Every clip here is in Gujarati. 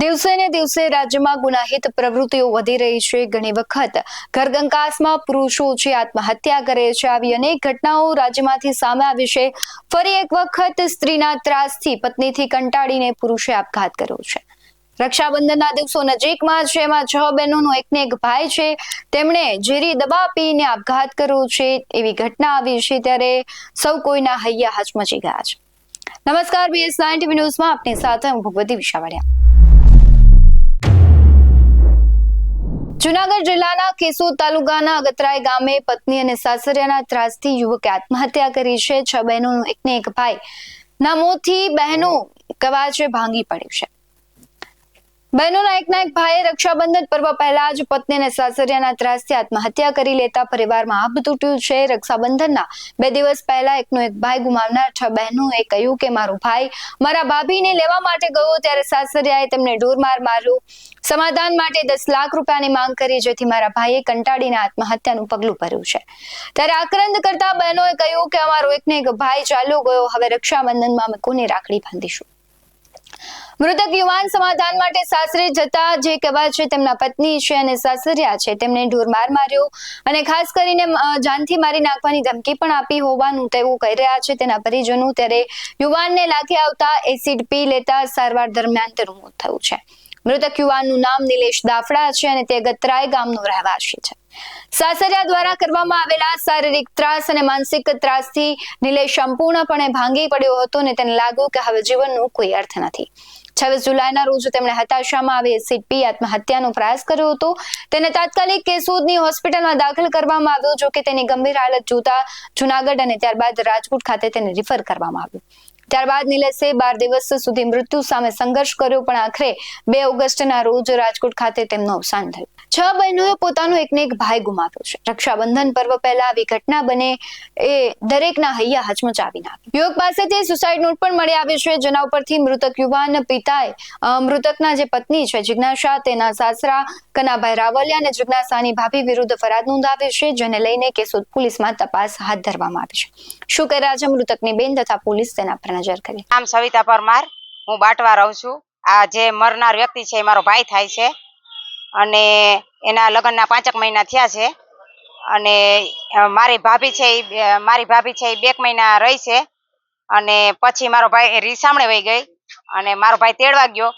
દિવસે ને દિવસે રાજ્યમાં ગુનાહિત પ્રવૃત્તિઓ વધી રહી છે. ઘણી વખત ઘરગંકાસમાં પુરુષો જે આત્મહત્યા કરે છે. આવી અનેક ઘટનાઓ રાજ્યમાંથી સામે આવી છે. ફરી એક વખત સ્ત્રીના ત્રાસથી પત્નીથી કંટાળીને પુરુષે આપઘાત કર્યો છે. રક્ષાબંધનના દિવસો નજીકમાં છે. એમાં છ બહેનોનો એકને એક ભાઈ છે. તેમણે ઝેરી દવા પીને આપઘાત કર્યો છે. એવી ઘટના આવી છે ત્યારે સૌ કોઈના હૈયા હચમચી ગયા છે. નમસ્કાર બીએસ નાઇન ટીવી ન્યૂઝમાં આપની સાથે હું ભગવતી વિશાવાડિયા. જુનાગઢ જિલ્લાના કેશોદ તાલુકાના અગતરાય ગામે પત્ની અને સાસરિયાના ત્રાસથી યુવકે આત્મહત્યા કરી છે. છ બહેનોનો એકને એક ભાઈ. ના મોતથી બહેનો કવાચે ભાંગી પડ્યું છે. બહેનોના એકના એક ભાઈએ રક્ષાબંધન પર્વ પહેલા જ પત્ની અને સાસરિયાના ત્રાસથી આત્મહત્યા કરી લેતા પરિવારમાં આભ તૂટ્યું છે. રક્ષાબંધનના બે દિવસ પહેલા એકનો એક ભાઈ ગુમાવનાર છ બહેનોએ કહ્યું કે, મારો ભાઈ મારા ભાભીને લેવા માટે ગયો ત્યારે સાસરિયાએ તેમને ઢોરમાર માર્યો. સમાધાન માટે દસ લાખ રૂપિયાની માંગ કરી, જેથી મારા ભાઈએ કંટાળીને આત્મહત્યાનું પગલું ભર્યું છે. ત્યારે આક્રંદ કરતા બહેનોએ કહ્યું કે, અમારો એકને એક ભાઈ ચાલ્યો ગયો. હવે રક્ષાબંધનમાં અમે કોને રાખડી બાંધીશું? મૃતક યુવાન સમાધાન માટે સાસરે જતા જે કહેવાય છે તેમના પત્ની છે અને સાસરિયા છે, તેમને ઢોરમાર માર્યો અને ખાસ કરીને જાનથી મારી નાખવાની ધમકી પણ આપી હોવાનું તેઓ કહી રહ્યા છે. તેના પરિજનો ત્યારે યુવાનને લાગી આવતા એસિડ પી લેતા સારવાર દરમિયાન તેનું મોત થયું છે. મૃતક યુવાનનું નામ નિલેશ દાફડા છે અને તે ગતરાય ગામનો રહેવાસી છે. સાસરિયા દ્વારા કરવામાં આવેલા શારીરિક ત્રાસ અને માનસિક ત્રાસથી નિલેશ સંપૂર્ણપણે ભાંગી પડ્યો હતો અને તેને લાગ્યું કે હવે જીવનનો કોઈ અર્થ નથી. છવ્વીસ જુલાઈના રોજ તેમણે હતાશામાં આવી પી આત્મહત્યાનો પ્રયાસ કર્યો હતો. તેને તાત્કાલિક કેશોદની હોસ્પિટલમાં દાખલ કરવામાં આવ્યો, જો કે તેની ગંભીર હાલત જોતા જુનાગઢ અને ત્યારબાદ રાજકોટ ખાતે તેને રિફર કરવામાં આવ્યું. ત્યારબાદ નિલેશે બાર દિવસ સુધી મૃત્યુ સામે સંઘર્ષ કર્યો, પણ આખરે બે ઓગસ્ટના રોજ રાજકોટ ખાતે તેમનું અવસાન થયું. છ બહેનોએ પોતાનો એકને એક ભાઈ ગુમાવ્યો છે. રક્ષાબંધન પર્વ પહેલા આવી ઘટના બને એ દરેકના હૈયા હચમચાવી નાખી. યુવક પાસેથી સુસાઇડ નોટ પણ મળી આવી છે, જેના ઉપરથી મૃતક યુવાન પિતાએ મૃતકના જે પત્ની છે જિજ્ઞાસા તેના સાસરા, કનાભાઈ રાવલિયા અને જિજ્ઞાસાની ભાભી વિરુદ્ધ ફરિયાદ નોંધાવી છે, જેને લઈને કેશોદ પોલીસમાં તપાસ હાથ ધરવામાં આવી છે. શું કર્યા છે મૃતકની બેન તથા પોલીસ તેના પર નજર કરી? આમ સવિતા પરમાર. હું બાટવા રહું છું. આ જે મરનાર વ્યક્તિ છે એ મારો ભાઈ થાય છે. અને એના લગ્નના પાંચક મહિના થયા છે. અને મારી ભાભી છે એ મારી ભાભી છે એ બેક મહિના રહી છે. અને પછી મારો ભાઈ રીસામણે વહી ગઈ. અને મારો ભાઈ તેડવા ગયો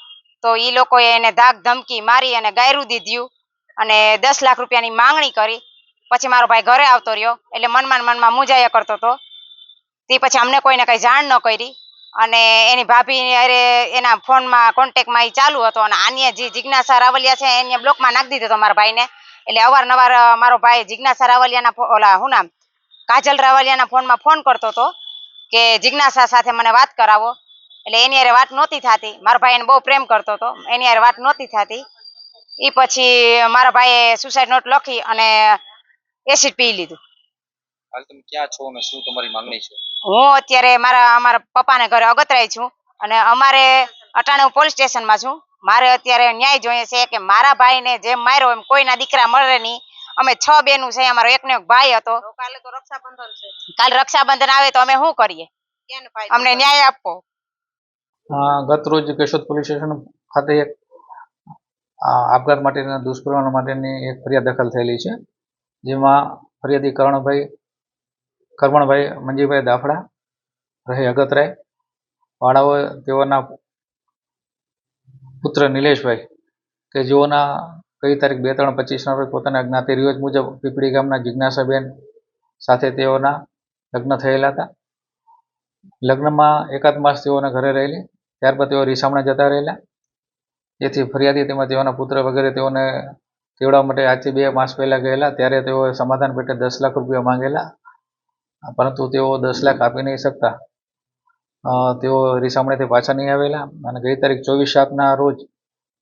તો એ લોકોએ એને ધાક ધમકી મારી અને ગાયરું દીધું અને દસ લાખ રૂપિયાની માંગણી કરી. પછી મારો ભાઈ ઘરે આવતો રહ્યો. એટલે મનમાં મનમાં મૂંઝાયા કરતો હતો. તે પછી અમને કોઈને કંઈ જાણ ન કરી. અને એની ભાભી અરે એના ફોનમાં કોન્ટેક્ટમાં એ ચાલુ હતો અને આની જે જિજ્ઞાસા રાવલિયા છે એને બ્લોકમાં નાખી દીધો હતો મારા ભાઈને. એટલે અવારનવાર મારો ભાઈ જિજ્ઞાસા રાવલિયાના ઓલા શું નામ? કાજલ રાવલિયાના ફોનમાં ફોન કરતો હતો કે, જિજ્ઞાસા સાથે મને વાત કરાવો. એટલે એની હારે વાત નહોતી થતી. મારો ભાઈ એને બહુ પ્રેમ કરતો હતો. એની હારે વાત નહોતી થતી. એ પછી મારા ભાઈએ સુસાઇડ નોટ લખી અને એસિડ પી લીધું. હાલ તમે ક્યાં છો અને શું તમારી માંગણી છે? હું અત્યારે મારા અમારા પપ્પાને ઘરે અગતરાય છું અને અમારે અટાણે હું પોલીસ સ્ટેશનમાં છું. મારે અત્યારે ન્યાય જોઈએ છે કે મારા ભાઈને જેમ માર્યો એમ કોઈના દીકરા મળે નહીં. અમે છ બેનું છે અમારો એકનો એક ભાઈ હતો. કાલે તો રક્ષાબંધન છે. કાલે રક્ષાબંધન આવે તો અમે શું કરીએ? અમને ન્યાય આપો. ગત રોજ કેશોદ પોલીસ સ્ટેશન ખાતે એક આપઘાત માટેના દુષ્કર્મ માટેની એક ફરિયાદ દાખલ થયેલી છે. જેમાં ફરિયાદી કરણભાઈ કરમણભાઈ મંજીભાઈ દાફડા રહે અગતરાય વાળાઓ તેઓના પુત્ર નિલેશભાઈ, કે જેઓના કઈ તારીખ બે ત્રણ પચીસના રોજ પોતાના જ્ઞાતિ રિવાજ મુજબ પીપળી ગામના જિજ્ઞાસાબેન સાથે તેઓના લગ્ન થયેલા હતા. લગ્નમાં એકાદ માસ તેઓના ઘરે રહેલી, ત્યારબાદ તેઓ રીસામણા જતા રહેલા. જેથી ફરિયાદી તેમજ તેઓના પુત્ર વગેરે તેઓને કેવડાવવા માટે આજથી બે માસ પહેલાં ગયેલા, ત્યારે તેઓએ સમાધાન પેટે દસ લાખ રૂપિયા માંગેલા. પરંતુ તેઓ દસ લાખ આપી નહીં શકતા. તેઓ રીસામણેથી પાછા નહીં આવેલા અને ગઈ તારીખ ચોવીસ સાતના રોજ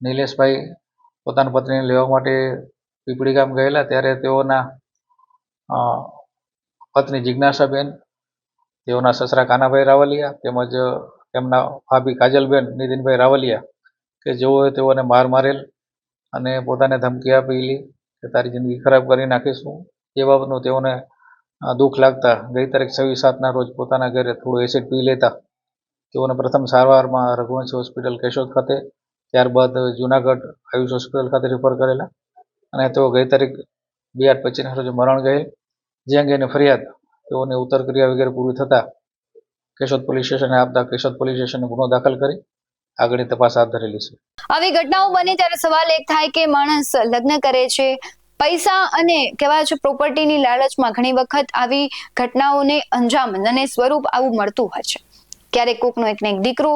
નિલેશભાઈ પોતાની પત્નીને લેવા માટે પીપળી ગામ ગયેલા. ત્યારે તેઓના પત્ની જિજ્ઞાસાબેન, તેઓના સસરા કાનાભાઈ રાવલિયા તેમજ તેમના ભાભી કાજલબેન નીતિનભાઈ રાવલિયા કે જેઓએ તેઓને માર મારેલ અને પોતાને ધમકી આપેલી કે તારી જિંદગી ખરાબ કરી નાખીશું. એ બાબતનું તેઓને દુઃખ લાગતા ગઈ તારીખ છવ્વીસ સાતના રોજ પોતાના ઘરે થોડું એસિડ પી લેતા તેઓને પ્રથમ સારવારમાં રઘુવંશી હોસ્પિટલ કેશોદ ખાતે, ત્યારબાદ જુનાગઢ આયુષ હોસ્પિટલ ખાતે રિફર કરેલા અને તેઓ ગઈ તારીખ બે આઠ પચીસના રોજ મરણ ગયેલ. જે અંગેની ફરિયાદ તેઓને ઉત્તર ક્રિયા વગેરે પૂરી થતાં કેશોદ પોલીસ સ્ટેશને આપતા કેશોદ પોલીસ સ્ટેશને ગુનો દાખલ કરી આગળની તપાસ હાથ ધરેલી છે. આવી ઘટનાઓ બને ત્યારે સવાલ એક થાય કે માણસ લગ્ન કરે છે પૈસા અને કહેવાય છે પ્રોપર્ટીની લાલચમાં ઘણી વખત આવી ઘટનાઓને અંજામ અને સ્વરૂપ આવું મળતું હોય છે. ક્યારેક કોકનો એક ને એક દીકરો,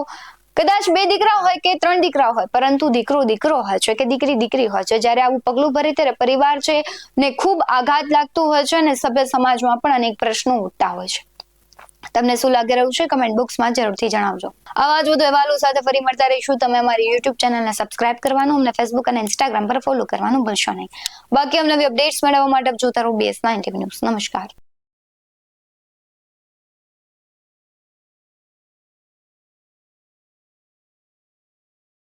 કદાચ બે દીકરા હોય કે ત્રણ દીકરા હોય, પરંતુ દીકરો દીકરો હોય છે કે દીકરી દીકરી હોય છે. જ્યારે આવું પગલું ભરે ત્યારે પરિવાર છે ને ખૂબ આઘાત લાગતું હોય છે અને સભ્ય સમાજમાં પણ અનેક પ્રશ્નો ઉઠતા હોય છે. તમને શું લાગી રહ્યું છે? કમેન્ટ બોક્સમાં જરૂરથી જણાવજો. આવા જ વધુ અહેવાલો સાથે ફરી મળતા રહીશું. તમે અમારી યુટ્યુબ ચેનલને સબસ્ક્રાઇબ કરવાનું, અમને ફેસબુક અને ઇન્સ્ટાગ્રામ પર ફોલો કરવાનું ભૂલશો નહીં. બાકી અમને અપડેટ્સ મેળવવા માટે જોતા રહો બીએસ નાઇન્ટી ન્યૂઝ નમસ્કાર.